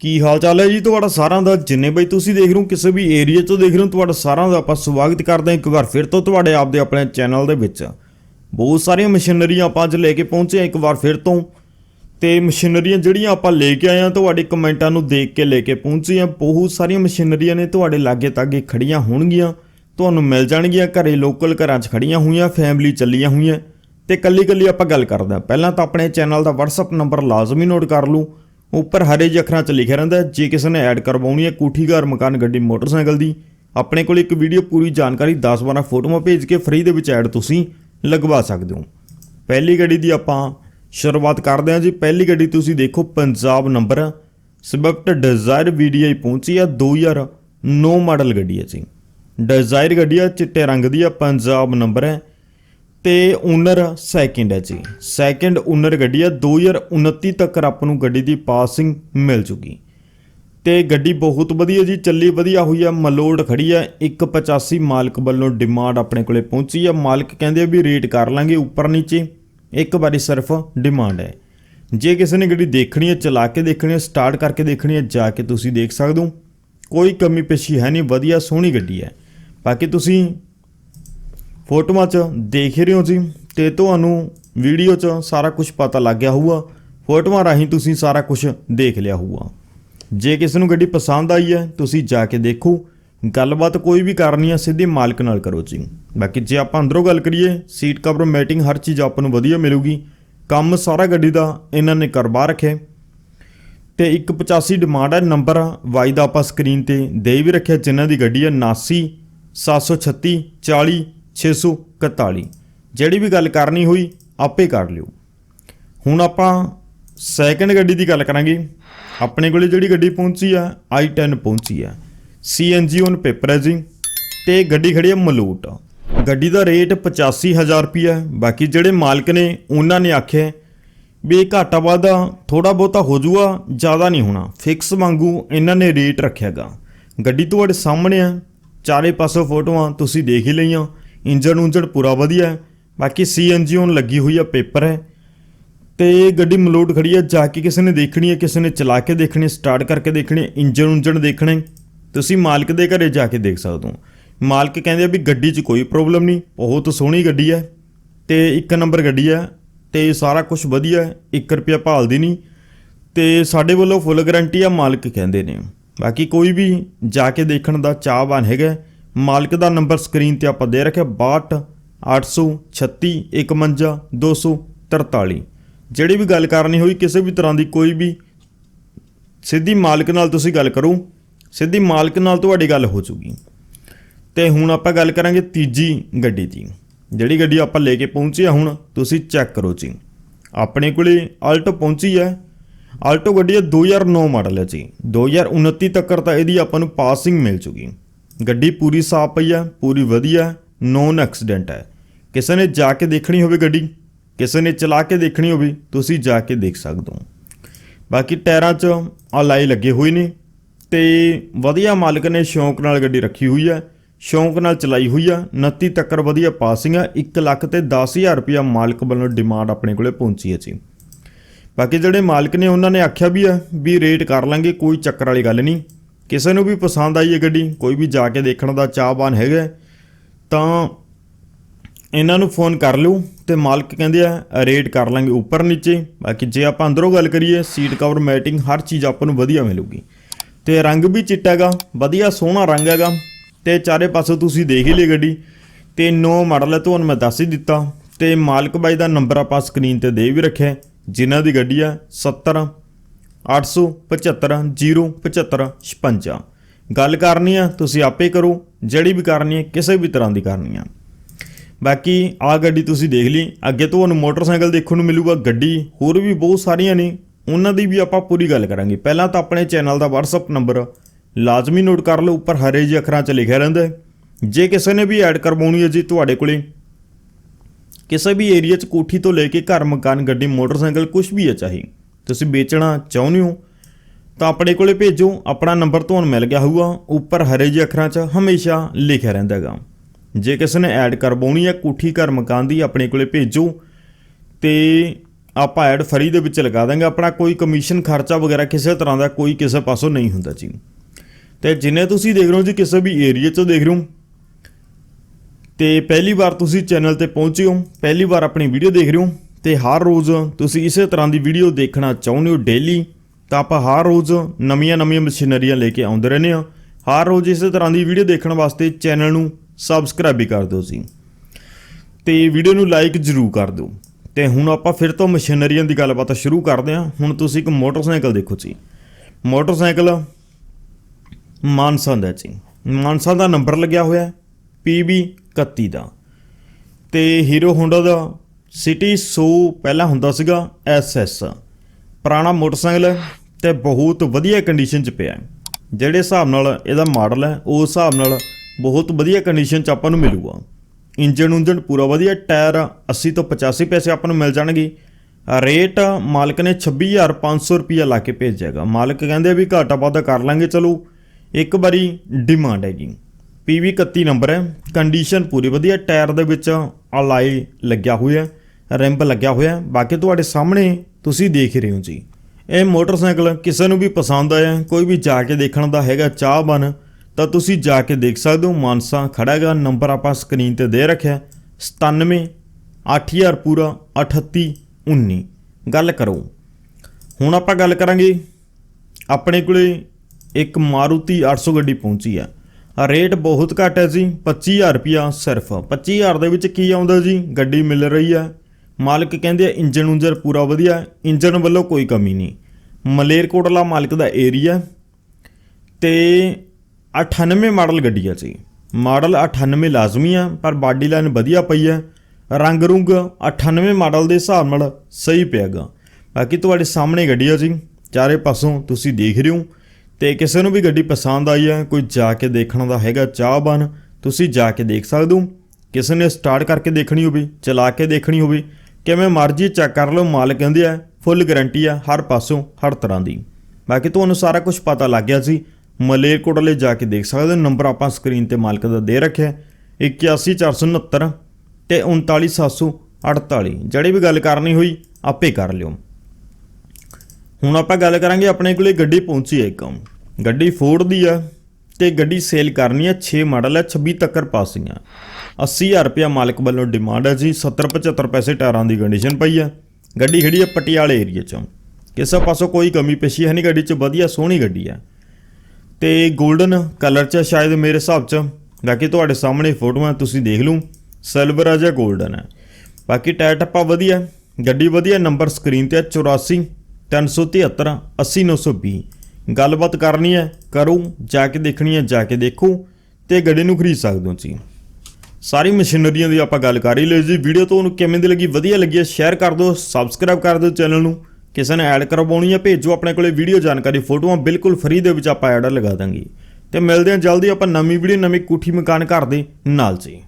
ਕੀ ਹਾਲ ਚਾਲ ਹੈ ਜੀ? ਤੁਹਾਡਾ ਸਾਰਿਆਂ ਦਾ ਜਿੰਨੇ ਬਈ ਤੁਸੀਂ ਦੇਖ ਰਹੇ ਹੋ, ਕਿਸੇ ਵੀ ਏਰੀਆ ਤੋਂ ਦੇਖ ਰਹੇ ਹੋ, ਤੁਹਾਡਾ ਸਾਰਿਆਂ ਦਾ ਆਪਾਂ ਸਵਾਗਤ ਕਰਦੇ ਹਾਂ ਇੱਕ ਵਾਰ ਫਿਰ ਤੋਂ ਤੁਹਾਡੇ ਆਪਦੇ ਆਪਣੇ ਚੈਨਲ ਦੇ ਵਿੱਚ। ਬਹੁਤ ਸਾਰੀਆਂ ਮਸ਼ੀਨਰੀਆਂ ਆਪਾਂ ਅੱਜ ਲੈ ਕੇ ਪਹੁੰਚੇ ਹਾਂ ਇੱਕ ਵਾਰ ਫਿਰ ਤੋਂ। ਤੇ ਮਸ਼ੀਨਰੀਆਂ ਜਿਹੜੀਆਂ ਆਪਾਂ ਲੈ ਕੇ ਆਏ ਹਾਂ, ਤੁਹਾਡੇ ਕਮੈਂਟਾਂ ਨੂੰ ਦੇਖ ਕੇ ਲੈ ਕੇ ਪਹੁੰਚੇ ਹਾਂ। ਬਹੁਤ ਸਾਰੀਆਂ ਮਸ਼ੀਨਰੀਆਂ ਨੇ ਤੁਹਾਡੇ ਲਾਗੇ ਤਾਗੇ ਖੜੀਆਂ ਹੋਣਗੀਆਂ। ਤੁਹਾਨੂੰ ਮਿਲ ਜਾਣਗੀਆਂ, ਘਰੇ ਲੋਕਲ ਘਰਾਂ 'ਚ ਖੜੀਆਂ ਹੋਈਆਂ ਫੈਮਿਲੀ ਚੱਲੀਆਂ ਹੋਈਆਂ। ਤੇ ਕੱਲੀ ਕੱਲੀ ਆਪਾਂ ਗੱਲ ਕਰਦੇ ਹਾਂ। ਪਹਿਲਾਂ ਤਾਂ ਆਪਣੇ ਚੈਨਲ ਦਾ WhatsApp ਨੰਬਰ ਲਾਜ਼ਮੀ ਨੋਟ ਕਰ ਲਓ। ਉੱਪਰ ਹਰੇ ਜਿਹੇ ਅੱਖਰਾਂ 'ਚ ਲਿਖਿਆ ਰਹਿੰਦਾ ਜੇ ਕਿਸੇ ਨੇ ਐਡ ਕਰਵਾਉਣੀ ਹੈ ਕੋਠੀ ਘਰ ਮਕਾਨ ਗੱਡੀ ਮੋਟਰਸਾਈਕਲ ਦੀ, ਆਪਣੇ ਕੋਲ ਇੱਕ ਵੀਡੀਓ ਪੂਰੀ ਜਾਣਕਾਰੀ 10-12 ਫੋਟੋਆਂ ਭੇਜ ਕੇ ਫ੍ਰੀ ਦੇ ਵਿੱਚ ਐਡ ਤੁਸੀਂ ਲਗਵਾ ਸਕਦੇ ਹੋ। ਪਹਿਲੀ ਗੱਡੀ ਦੀ ਆਪਾਂ ਸ਼ੁਰੂਆਤ ਕਰਦੇ ਹਾਂ ਜੀ। ਪਹਿਲੀ ਗੱਡੀ ਤੁਸੀਂ ਦੇਖੋ, ਪੰਜਾਬ ਨੰਬਰ ਸਬਕਟ ਡਿਜ਼ਾਇਰ VDI ਪਹੁੰਚੀ ਆ 2009 ਮਾਡਲ ਗੱਡੀ ਹੈ ਜੀ। ਡਿਜ਼ਾਇਰ ਗੱਡੀ ਆ ਚਿੱਟੇ ਰੰਗ ਦੀ ਆ ਪੰਜਾਬ ਨੰਬਰ ਹੈ। ਤੇ ਓਨਰ ਸੈਕਿੰਡ ਹੈ ਜੀ। ਸੈਕਿੰਡ ਓਨਰ ਗੱਡੀ ਆ 2029 ਤੱਕ ਆਪਾਂ ਨੂੰ ਗੱਡੀ ਦੀ ਪਾਸਿੰਗ ਮਿਲ ਜੂਗੀ। ਤੇ ਗੱਡੀ ਬਹੁਤ ਵਧੀਆ ਜੀ, ਚੱਲੀ ਵਧੀਆ ਹੋਈ ਆ ਮਲੋੜ ਖੜੀ ਆ 185 ਮਾਲਕ ਵੱਲੋਂ ਡਿਮਾਂਡ ਆਪਣੇ ਕੋਲੇ ਪਹੁੰਚੀ ਆ ਮਾਲਕ ਕਹਿੰਦੇ ਆ ਵੀ ਰੇਟ ਕਰ ਲਾਂਗੇ ਉੱਪਰ ਨੀਚੇ। ਇੱਕ ਵਾਰੀ ਸਿਰਫ ਡਿਮਾਂਡ ਹੈ। ਜੇ ਕਿਸੇ ਨੇ ਗੱਡੀ ਦੇਖਣੀ ਹੈ, ਚਲਾ ਕੇ ਦੇਖਣੀ ਹੈ ਸਟਾਰਟ ਕਰਕੇ ਦੇਖਣੀ ਹੈ, ਜਾ ਕੇ ਤੁਸੀਂ ਦੇਖ ਸਕਦੇ ਹੋ। ਕੋਈ ਕਮੀ ਪੇਸ਼ੀ ਹੈ ਨਹੀਂ। ਵਧੀਆ ਸੋਹਣੀ ਗੱਡੀ ਹੈ। ਬਾਕੀ ਤੁਸੀਂ ਫੋਟੋਆਂ 'ਚ ਦੇਖ ਰਹੇ ਹੋ ਜੀ ਤੇ ਤੁਹਾਨੂੰ ਵੀਡੀਓ 'ਚ ਸਾਰਾ ਕੁਝ ਪਤਾ ਲੱਗ ਗਿਆ ਹੋਊਗਾ। ਫੋਟੋਆਂ ਰਾਹੀਂ ਤੁਸੀਂ ਸਾਰਾ ਕੁਝ ਦੇਖ ਲਿਆ ਹੋਊਗਾ। ਜੇ ਕਿਸੇ ਨੂੰ ਗੱਡੀ ਪਸੰਦ ਆਈ ਹੈ, ਤੁਸੀਂ ਜਾ ਕੇ ਦੇਖੋ। ਗੱਲਬਾਤ ਕੋਈ ਵੀ ਕਰਨੀ ਹੈ, ਸਿੱਧੇ ਮਾਲਕ ਨਾਲ ਕਰੋ ਜੀ। ਬਾਕੀ ਜੇ ਆਪਾਂ ਅੰਦਰੋਂ ਗੱਲ ਕਰੀਏ, ਸੀਟ ਕਵਰ, ਮੈਟਿੰਗ, ਹਰ ਚੀਜ਼ ਆਪਾਂ ਨੂੰ ਵਧੀਆ ਮਿਲੂਗੀ। ਕੰਮ ਸਾਰਾ ਗੱਡੀ ਦਾ ਇਹਨਾਂ ਨੇ ਕਰਵਾ ਰੱਖਿਆ। ਹੈ। ਤੇ 185 ਡਿਮਾਂਡ ਹੈ, ਨੰਬਰ ਵਾਈ ਦਾ ਆਪਾਂ ਸਕਰੀਨ ਤੇ ਦੇ ਵੀ ਰੱਖਿਆ। ਜਿਨ੍ਹਾਂ ਦੀ ਗੱਡੀ ਹੈ 79 736 40 641 ਜਿਹੜੀ ਵੀ ਗੱਲ ਕਰਨੀ ਹੋਈ, ਆਪੇ ਕਰ ਲਿਓ। ਹੁਣ ਆਪਾਂ ਸੈਕੰਡ ਗੱਡੀ ਦੀ ਗੱਲ ਕਰਾਂਗੇ। ਆਪਣੇ ਕੋਲੇ ਜਿਹੜੀ ਗੱਡੀ ਪਹੁੰਚੀ ਆ i10 ਪਹੁੰਚੀ ਆ। CNG ਔਨ ਪੇਪਰ ਹੈ ਜੀ, ਤੇ ਗੱਡੀ ਖੜੀ ਆ ਮਲੂਟ। ਗੱਡੀ ਦਾ ਰੇਟ 85000 ਰੁਪਿਆ ਹੈ। ਬਾਕੀ ਜਿਹੜੇ ਮਾਲਕ ਨੇ, ਉਹਨਾਂ ਨੇ ਆਖਿਆ ਵੀ ਘਾਟਾ ਵਾਧਾ ਥੋੜਾ ਬਹੁਤਾ ਹੋ ਜੂਗਾ ਜ਼ਿਆਦਾ ਨਹੀਂ ਹੋਣਾ। ਫਿਕਸ ਵਾਂਗੂ ਇਹਨਾਂ ਨੇ ਰੇਟ ਰੱਖਿਆਗਾ। ਗੱਡੀ ਤੁਹਾਡੇ ਸਾਹਮਣੇ ਆ। ਚਾਰੇ ਪਾਸੋਂ ਫੋਟੋਆਂ ਤੁਸੀਂ ਦੇਖ ਹੀ ਲਈਆਂ। ਇੰਜਣ ਉਂਜਨ ਪੂਰਾ ਵਧੀਆ ਹੈ। ਬਾਕੀ ਸੀਐਨਜੀ ਔਨ ਲੱਗੀ ਹੋਈ ਆ, ਪੇਪਰ ਹੈ। ਤੇ ਇਹ ਗੱਡੀ ਮਲੋਟ ਖੜੀ ਹੈ, ਜਾ ਕੇ ਕਿਸੇ ਨੇ ਦੇਖਣੀ ਹੈ, ਕਿਸੇ ਨੇ ਚਲਾ ਕੇ ਦੇਖਣੀ ਹੈ, ਸਟਾਰਟ ਕਰਕੇ ਦੇਖਣੀ ਹੈ ਇੰਜਨ ਉਂਜਨ ਦੇਖਣਾ ਹੈ। ਤੁਸੀਂ ਮਾਲਕ ਦੇ ਘਰੇ ਜਾ ਕੇ ਦੇਖ ਸਕਦੇ ਹੋ। ਮਾਲਕ ਕਹਿੰਦੇ ਆ ਵੀ ਗੱਡੀ 'ਚ ਕੋਈ ਪ੍ਰੋਬਲਮ ਨਹੀਂ, ਬਹੁਤ ਸੋਹਣੀ ਗੱਡੀ ਹੈ। ਤੇ ਇੱਕ ਨੰਬਰ ਗੱਡੀ ਹੈ, ਤੇ ਸਾਰਾ ਕੁਝ ਵਧੀਆ ਹੈ 1 ਰੁਪਿਆ ਭਾਲਦੀ ਨਹੀਂ। ਤੇ ਸਾਡੇ ਵੱਲੋਂ ਫੁੱਲ ਗਾਰੰਟੀ ਆ, ਮਾਲਕ ਕਹਿੰਦੇ ਨੇ। ਬਾਕੀ ਕੋਈ ਵੀ ਜਾ ਕੇ ਦੇਖਣ ਦਾ ਚਾਹਵਾਨ ਹੈਗਾ ਮਾਲਕ ਦਾ ਨੰਬਰ ਸਕਰੀਨ ਤੇ ਆਪਾਂ ਦੇ ਰੱਖਿਆ 62 836 51 243 ਜਿਹੜੀ ਵੀ ਗੱਲ ਕਰਨੀ ਹੋਈ, ਕਿਸੇ ਵੀ ਤਰ੍ਹਾਂ ਦੀ ਕੋਈ ਵੀ ਸਿੱਧੀ ਮਾਲਕ ਨਾਲ ਤੁਸੀਂ ਗੱਲ ਕਰੋ, ਸਿੱਧੀ ਮਾਲਕ ਨਾਲ ਤੁਹਾਡੀ ਗੱਲ ਹੋ ਚੁਗੀ ਤੇ ਹੁਣ ਆਪਾਂ ਗੱਲ ਕਰਾਂਗੇ ਤੀਜੀ ਗੱਡੀ ਦੀ। ਜਿਹੜੀ ਗੱਡੀ ਆਪਾਂ ਲੈ ਕੇ ਪਹੁੰਚੇ ਆ ਹੁਣ, ਤੁਸੀਂ ਚੈੱਕ ਕਰੋ ਜੀ। ਆਪਣੇ ਕੋਲੇ ਆਲਟੋ ਪਹੁੰਚੀ ਹੈ। ਆਲਟੋ ਗੱਡੀ ਹੈ 2009 ਮਾਡਲ ਹੈ ਜੀ। 2029 ਤੱਕ ਤਾਂ ਇਹਦੀ ਆਪਾਂ ਨੂੰ ਪਾਸਿੰਗ ਮਿਲ ਚੁਗੀ ਗੱਡੀ ਪੂਰੀ ਸਾਫ਼ ਪਈ ਆ, ਪੂਰੀ ਵਧੀਆ ਨੋਨ ਐਕਸੀਡੈਂਟ ਹੈ ਕਿਸੇ ਨੇ ਜਾ ਕੇ ਦੇਖਣੀ ਹੋਵੇ ਗੱਡੀ, ਕਿਸੇ ਨੇ ਚਲਾ ਕੇ ਦੇਖਣੀ ਹੋਵੇ, ਤੁਸੀਂ ਜਾ ਕੇ ਦੇਖ ਸਕਦੇ ਹੋ। ਬਾਕੀ ਟਾਇਰਾਂ 'ਚ ਅਲਾਈ ਲੱਗੇ ਹੋਏ ਨੇ ਤੇ ਵਧੀਆ ਮਾਲਕ ਨੇ ਸ਼ੌਂਕ ਨਾਲ ਗੱਡੀ ਰੱਖੀ ਹੋਈ ਹੈ ਸ਼ੌਂਕ ਨਾਲ ਚਲਾਈ ਹੋਈ ਆ 29 ਤੱਕਰ ਵਧੀਆ ਪਾਸਿੰਗ ਆ 1 ਲੱਖ ਤੇ 10000 ਰੁਪਇਆ ਮਾਲਕ ਵੱਲੋਂ ਡਿਮਾਂਡ ਆਪਣੇ ਕੋਲੇ ਪਹੁੰਚੀ ਹੈ ਜੀ। ਬਾਕੀ ਜਿਹੜੇ ਮਾਲਕ ਨੇ ਉਹਨਾਂ ਨੇ ਆਖਿਆ ਵੀ ਆ ਵੀ ਰੇਟ ਕਰ ਲਾਂਗੇ, ਕੋਈ ਚੱਕਰ ਵਾਲੀ ਗੱਲ ਨਹੀਂ। ਕਿਸੇ ਨੂੰ ਵੀ ਪਸੰਦ ਆਈ ਹੈ ਗੱਡੀ, ਕੋਈ ਵੀ ਜਾ ਕੇ ਦੇਖਣ ਦਾ ਚਾਹਵਾਨ ਹੈਗਾ, ਤਾਂ ਇਹਨਾਂ ਨੂੰ ਫੋਨ ਕਰ ਲਿਓ ਤੇ ਮਾਲਕ ਕਹਿੰਦੇ ਆ, ਰੇਟ ਕਰ ਲਾਂਗੇ ਉੱਪਰ ਨੀਚੇ। ਬਾਕੀ ਜੇ ਆਪਾਂ ਅੰਦਰੋਂ ਗੱਲ ਕਰੀਏ, ਸੀਟ ਕਵਰ ਮੈਟਿੰਗ ਹਰ ਚੀਜ਼ ਆਪਾਂ ਨੂੰ ਵਧੀਆ ਮਿਲੂਗੀ। ਤੇ ਰੰਗ ਵੀ ਚਿੱਟਾ ਹੈਗਾ, ਵਧੀਆ ਸੋਹਣਾ ਰੰਗ ਹੈਗਾ, ਤੇ ਚਾਰੇ ਪਾਸੇ ਤੁਸੀਂ ਦੇਖ ਹੀ ਲਈ ਗੱਡੀ। ਤੇ ਨੋ ਮਾਡਲ ਹੈ, ਤੁਹਾਨੂੰ ਮੈਂ ਦੱਸ ਹੀ ਦਿੱਤਾ। ਤੇ ਮਾਲਕ ਬਾਈ ਦਾ ਨੰਬਰ ਆਪਾਂ ਸਕਰੀਨ ਤੇ ਦੇ ਵੀ ਰੱਖਿਆ ਜਿਨ੍ਹਾਂ ਦੀ ਗੱਡੀ ਆ 70 875 075 56 ਗੱਲ ਕਰਨੀ ਆ, ਤੁਸੀਂ ਆਪੇ ਕਰੋ, ਜਿਹੜੀ ਵੀ ਕਰਨੀ ਹੈ ਕਿਸੇ ਵੀ ਤਰ੍ਹਾਂ ਦੀ ਕਰਨੀ ਆ। ਬਾਕੀ ਆ ਗੱਡੀ ਤੁਸੀਂ ਦੇਖ ਲਈ, ਅੱਗੇ ਤੁਹਾਨੂੰ ਮੋਟਰਸਾਈਕਲ ਦੇਖਣ ਨੂੰ ਮਿਲੂਗਾ, ਗੱਡੀ ਹੋਰ ਵੀ ਬਹੁਤ ਸਾਰੀਆਂ ਨੇ, ਉਹਨਾਂ ਦੀ ਵੀ ਆਪਾਂ ਪੂਰੀ ਗੱਲ ਕਰਾਂਗੇ। ਪਹਿਲਾਂ ਤਾਂ ਆਪਣੇ ਚੈਨਲ ਦਾ WhatsApp ਨੰਬਰ ਲਾਜ਼ਮੀ ਨੋਟ ਕਰ ਲਓ, ਉੱਪਰ ਹਰੇ ਜਿਹੇ ਅੱਖਰਾਂ 'ਚ ਲਿਖਿਆ ਰਹਿੰਦਾ ਹੈ। ਜੇ ਕਿਸੇ ਨੇ ਵੀ ਐਡ ਕਰਵਾਉਣੀ ਹੈ ਜੀ ਤੁਹਾਡੇ ਕੋਲੇ, ਕਿਸੇ ਵੀ ਏਰੀਆ 'ਚ ਕੋਠੀ ਤੋਂ ਲੈ ਕੇ ਘਰ ਮਕਾਨ, ਗੱਡੀ, ਮੋਟਰਸਾਈਕਲ ਕੁਝ ਵੀ ਹੈ ਚਾਹੀ ਤੁਸੀਂ ਵੇਚਣਾ ਚਾਹੁੰਦੇ ਹੋ, ਤਾਂ ਆਪਣੇ ਕੋਲੇ ਭੇਜੋ, ਆਪਣਾ ਨੰਬਰ ਤੁਹਾਨੂੰ ਮਿਲ ਗਿਆ ਹੋਊਗਾ, ਉੱਪਰ ਹਰੇ ਜਿਹੇ ਅੱਖਰਾਂ 'ਚ ਹਮੇਸ਼ਾ ਲਿਖਿਆ ਰਹਿੰਦਾ ਹੈਗਾ। ਜੇ ਕਿਸੇ ਨੇ ਐਡ ਕਰਵਾਉਣੀ ਹੈ, ਕੋਠੀ ਘਰ ਮਕਾਨ ਦੀ ਆਪਣੇ ਕੋਲੇ ਭੇਜੋ, ਤੇ ਆਪਾਂ ਐਡ ਫਰੀ ਦੇ ਵਿੱਚ ਲਗਾ ਦਾਂਗੇ। ਆਪਣਾ ਕੋਈ ਕਮਿਸ਼ਨ ਖਰਚਾ ਵਗੈਰਾ ਕਿਸੇ ਤਰ੍ਹਾਂ ਦਾ ਕੋਈ ਕਿਸੇ ਪਾਸੋਂ ਨਹੀਂ ਹੁੰਦਾ ਜੀ। ਤੇ ਜਿੰਨੇ ਤੁਸੀਂ ਦੇਖ ਰਹੇ ਹੋ ਜੀ, ਕਿਸੇ ਵੀ ਏਰੀਆ 'ਚੋਂ ਦੇਖ ਰਹੇ ਹੋ, ਤੇ ਪਹਿਲੀ ਵਾਰ ਤੁਸੀਂ ਚੈਨਲ ਤੇ ਪਹੁੰਚੇ ਹੋ, ਪਹਿਲੀ ਵਾਰ ਆਪਣੀ ਵੀਡੀਓ ਦੇਖ ਰਹੇ ਹੋ ਤੇ ਹਰ ਰੋਜ਼ ਤੁਸੀਂ ਇਸੇ ਤਰ੍ਹਾਂ ਦੀ ਵੀਡੀਓ ਦੇਖਣਾ ਚਾਹੁੰਦੇ ਹੋ ਡੇਲੀ ਤਾਂ ਆਪਾਂ ਹਰ ਰੋਜ਼ ਨਵੀਆਂ-ਨਵੀਆਂ ਮਸ਼ੀਨਰੀਆਂ ਲੈ ਕੇ ਆਉਂਦੇ ਰਹਿੰਦੇ ਹਾਂ। ਹਰ ਰੋਜ਼ ਇਸੇ ਤਰ੍ਹਾਂ ਦੀ ਵੀਡੀਓ ਦੇਖਣ ਵਾਸਤੇ ਚੈਨਲ ਨੂੰ ਸਬਸਕ੍ਰਾਈਬ ਵੀ ਕਰ ਦਿਓ ਜੀ। ਤੇ ਵੀਡੀਓ ਨੂੰ ਲਾਈਕ ਜ਼ਰੂਰ ਕਰ ਦਿਓ। ਤੇ ਹੁਣ ਆਪਾਂ ਫਿਰ ਤੋਂ ਮਸ਼ੀਨਰੀਆਂ ਦੀ ਗੱਲਬਾਤ ਸ਼ੁਰੂ ਕਰਦੇ ਹਾਂ। ਹੁਣ ਤੁਸੀਂ ਇੱਕ ਮੋਟਰਸਾਈਕਲ ਦੇਖੋ ਜੀ। ਮੋਟਰਸਾਈਕਲ ਮਾਨਸਾ ਦਾ ਜੀ। ਮਾਨਸਾ ਦਾ ਨੰਬਰ ਲੱਗਿਆ ਹੋਇਆ ਹੈ PB 31 ਦਾ। ਤੇ ਹੀਰੋ ਹੋਂਡਾ ਦਾ ਸਿਟੀ 100 ਪਹਿਲਾਂ ਹੁੰਦਾ ਸੀਗਾ SS ਪੁਰਾਣਾ ਮੋਟਰਸਾਈਕਲ ਹੈ ਤੇ ਬਹੁਤ ਵਧੀਆ ਕੰਡੀਸ਼ਨ 'ਚ ਪਿਆ। ਜਿਹੜੇ ਹਿਸਾਬ ਨਾਲ ਇਹਦਾ ਮਾਡਲ ਹੈ, ਉਸ ਹਿਸਾਬ ਨਾਲ ਬਹੁਤ ਵਧੀਆ ਕੰਡੀਸ਼ਨ 'ਚ ਆਪਾਂ ਨੂੰ ਮਿਲੂਗਾ। ਇੰਜਨ ਉਂਜਨ ਪੂਰਾ ਵਧੀਆ, ਟਾਇਰ 80 ਤੋਂ 85 ਪੈਸੇ ਆਪਾਂ ਨੂੰ ਮਿਲ ਜਾਣਗੇ। ਰੇਟ ਮਾਲਕ ਨੇ 26500 ਰੁਪਿਆ ਲਾ ਕੇ ਭੇਜਿਆਗਾ ਮਾਲਕ ਕਹਿੰਦੇ ਵੀ ਘਾਟਾ ਵਾਧਾ ਕਰ ਲਾਂਗੇ, ਚਲੋ। ਇੱਕ ਵਾਰੀ ਡਿਮਾਂਡ ਹੈਗੀ। PV 31 ਨੰਬਰ ਹੈ। ਕੰਡੀਸ਼ਨ ਪੂਰੀ ਵਧੀਆ, ਟਾਇਰ ਦੇ ਵਿੱਚ ਅਲਾਈ ਲੱਗਿਆ ਹੋਇਆ। ਹੈ ਲੱਗਿਆ ਹੋਇਆ ਬਾਕੀ ਤੁਹਾਡੇ ਸਾਹਮਣੇ ਤੁਸੀਂ ਦੇਖ ਰਹੇ ਹੋ ਜੀ। ਇਹ ਮੋਟਰਸਾਈਕਲ ਕਿਸੇ ਨੂੰ ਵੀ ਪਸੰਦ ਆਇਆ, ਕੋਈ ਵੀ ਜਾ ਕੇ ਦੇਖਣ ਦਾ ਹੈਗਾ ਚਾਹ ਬਨ ਤਾਂ ਤੁਸੀਂ ਜਾ ਕੇ ਦੇਖ ਸਕਦੇ ਹੋ। ਮਾਨਸਾ ਖੜਾ ਹੈਗਾ, ਨੰਬਰ ਆਪਾਂ ਸਕਰੀਨ ਤੇ ਦੇ ਰੱਖਿਆ 97 8000 ਪੂਰਾ 38 19 ਗੱਲ ਕਰੋ। ਹੁਣ ਆਪਾਂ ਗੱਲ ਕਰਾਂਗੇ, ਆਪਣੇ ਕੋਲੇ ਇੱਕ ਮਾਰੂਤੀ 800 ਗੱਡੀ ਪਹੁੰਚੀ ਆ ਰੇਟ ਬਹੁਤ ਘੱਟ ਹੈ ਜੀ 25000 ਰੁਪਿਆ ਸਿਰਫ। 25000 ਦੇ ਵਿੱਚ ਕੀ ਆਉਂਦਾ ਜੀ? ਗੱਡੀ ਮਿਲ ਰਹੀ ਹੈ। ਮਾਲਕ ਕਹਿੰਦੇ ਆ ਇੰਜਨ ਉਂਜਰ ਪੂਰਾ ਵਧੀਆ ਹੈ, ਇੰਜਨ ਵੱਲੋਂ ਕੋਈ ਕਮੀ ਨਹੀਂ। ਮਲੇਰਕੋਟਲਾ ਮਾਲਕ ਦਾ ਏਰੀਆ ਤੇ 98 ਮਾਡਲ ਗੱਡੀ ਆ ਜੀ ਮਾਡਲ 98 ਲਾਜ਼ਮੀ ਆ ਪਰ ਬਾਡੀ ਲਾਈਨ ਵਧੀਆ ਪਈ ਹੈ ਰੰਗ ਰੁੰਗ 98 ਮਾਡਲ ਦੇ ਹਿਸਾਬ ਨਾਲ ਸਹੀ ਪਿਆਗਾ ਬਾਕੀ ਤੁਹਾਡੇ ਸਾਹਮਣੇ ਗੱਡੀ ਆ ਜੀ ਚਾਰੇ ਪਾਸੋਂ ਤੁਸੀਂ ਦੇਖ ਰਹੇ ਹੋ। ਤੇ ਕਿਸੇ ਨੂੰ ਵੀ ਗੱਡੀ ਪਸੰਦ ਆਈ ਹੈ ਕੋਈ ਜਾ ਕੇ ਦੇਖਣ ਦਾ ਹੈਗਾ ਚਾਹਬਾਨ ਤੁਸੀਂ ਜਾ ਕੇ ਦੇਖ ਸਕਦੇ ਹੋ। ਕਿਸੇ ਨੇ ਸਟਾਰਟ ਕਰਕੇ ਦੇਖਣੀ ਹੋਵੇ ਚਲਾ ਕੇ ਦੇਖਣੀ ਹੋਵੇ ਕਿਵੇਂ ਮਰਜ਼ੀ ਚੈੱਕ ਕਰ ਲਓ, ਮਾਲਕ ਕਹਿੰਦੇ ਆ ਫੁੱਲ ਗਾਰੰਟੀ ਆ ਹਰ ਪਾਸੋਂ, ਹਰ ਤਰ੍ਹਾਂ ਦੀ। ਬਾਕੀ ਤੁਹਾਨੂੰ ਸਾਰਾ ਕੁਝ ਪਤਾ ਲੱਗ ਗਿਆ ਸੀ। ਮਲੇਰਕੋਟਲੇ ਜਾ ਕੇ ਦੇਖ ਸਕਦੇ ਹੋ, ਨੰਬਰ ਆਪਾਂ ਸਕਰੀਨ ਤੇ ਮਾਲਕ ਦਾ ਦੇ ਰੱਖਿਆ 81469 ਤੇ 39748 ਜਿਹੜੀ ਵੀ ਗੱਲ ਕਰਨੀ ਹੋਈ, ਆਪੇ ਕਰ ਲਿਓ। ਹੁਣ ਆਪਾਂ ਗੱਲ ਕਰਾਂਗੇ ਆਪਣੇ ਕੋਲੇ ਗੱਡੀ ਪਹੁੰਚੀ ਹੈ ਇੱਕ। ਗੱਡੀ ਫੋਰਡ ਦੀ ਆ ਤੇ ਗੱਡੀ ਸੇਲ ਕਰਨੀ ਹੈ 6 ਮਾਡਲ ਹੈ 26 ਤੱਕਰ ਪਾਸੀਆਂ। 80000 ਰੁਪਇਆ ਮਾਲਕ ਵੱਲੋਂ ਡਿਮਾਂਡ ਹੈ ਜੀ 70 75 ਪੈਸੇ ਟਾਇਰਾਂ ਦੀ ਕੰਡੀਸ਼ਨ ਪਈ ਹੈ। ਗੱਡੀ ਖੜੀ ਹੈ ਪਟਿਆਲੇ ਏਰੀਆ 'ਚੋਂ। ਕਿਸੇ ਪਾਸੋਂ ਕੋਈ ਕਮੀ ਪੇਸ਼ੀ ਹੈ ਨਹੀਂ ਗੱਡੀ 'ਚ, ਵਧੀਆ ਸੋਹਣੀ ਗੱਡੀ ਹੈ। ਤੇ 골ਡਨ ਕਲਰ 'ਚ ਹੈ ਸ਼ਾਇਦ ਮੇਰੇ ਹਿਸਾਬ 'ਚ। ਬਾਕੀ ਤੁਹਾਡੇ ਸਾਹਮਣੇ ਫੋਟੋਆਂ ਤੁਸੀਂ ਦੇਖ ਲਓ। ਸਿਲਵਰ ਆ ਜਾਂ 골ਡਨ ਹੈ। ਬਾਕੀ ਟਾਇਰ ਟੱਪਾ ਵਧੀਆ ਗੱਡੀ ਵਧੀਆ ਨੰਬਰ ਸਕਰੀਨ ਤੇ ਹੈ 84 373 80920 ਗੱਲਬਾਤ ਕਰਨੀ ਹੈ, ਕਰੋ, ਜਾ ਕੇ ਦੇਖਣੀ ਹੈ, ਜਾ ਕੇ ਦੇਖੋ ਤੇ ਗੱਡੀ ਨੂੰ ਖਰੀਦ ਸਕਦੇ ਹੋ ਤੁਸੀਂ। ਸਾਰੀ ਮਸ਼ੀਨਰੀਆਂ ਦੀ ਆਪਾਂ ਗੱਲ ਕਰ ਹੀ ਲਈ ਜੀ। ਵੀਡੀਓ ਤੁਹਾਨੂੰ ਕਿਵੇਂ ਦੀ ਲੱਗੀ, ਵਧੀਆ ਲੱਗੀ ਹੈ ਸ਼ੇਅਰ ਕਰ ਦਿਓ ਸਬਸਕ੍ਰਾਈਬ ਕਰ ਦਿਓ ਚੈਨਲ ਨੂੰ। ਕਿਸੇ ਨੇ ਐਡ ਕਰਵਾਉਣੀ ਹੈ, ਭੇਜੋ ਆਪਣੇ ਕੋਲੇ ਵੀਡੀਓ ਜਾਣਕਾਰੀ। ਫੋਟੋਆਂ ਬਿਲਕੁਲ ਫ੍ਰੀ ਦੇ ਵਿੱਚ ਆਪਾਂ ਐਡ ਲਗਾ ਦਾਂਗੇ। ਤੇ ਮਿਲਦੇ ਹਾਂ ਜਲਦੀ ਆਪਾਂ ਨਵੀਂ ਵੀਡੀਓ ਨਵੀਂ ਕੋਠੀ ਮਕਾਨ ਘਰ ਦੇ ਨਾਲ ਜੀ।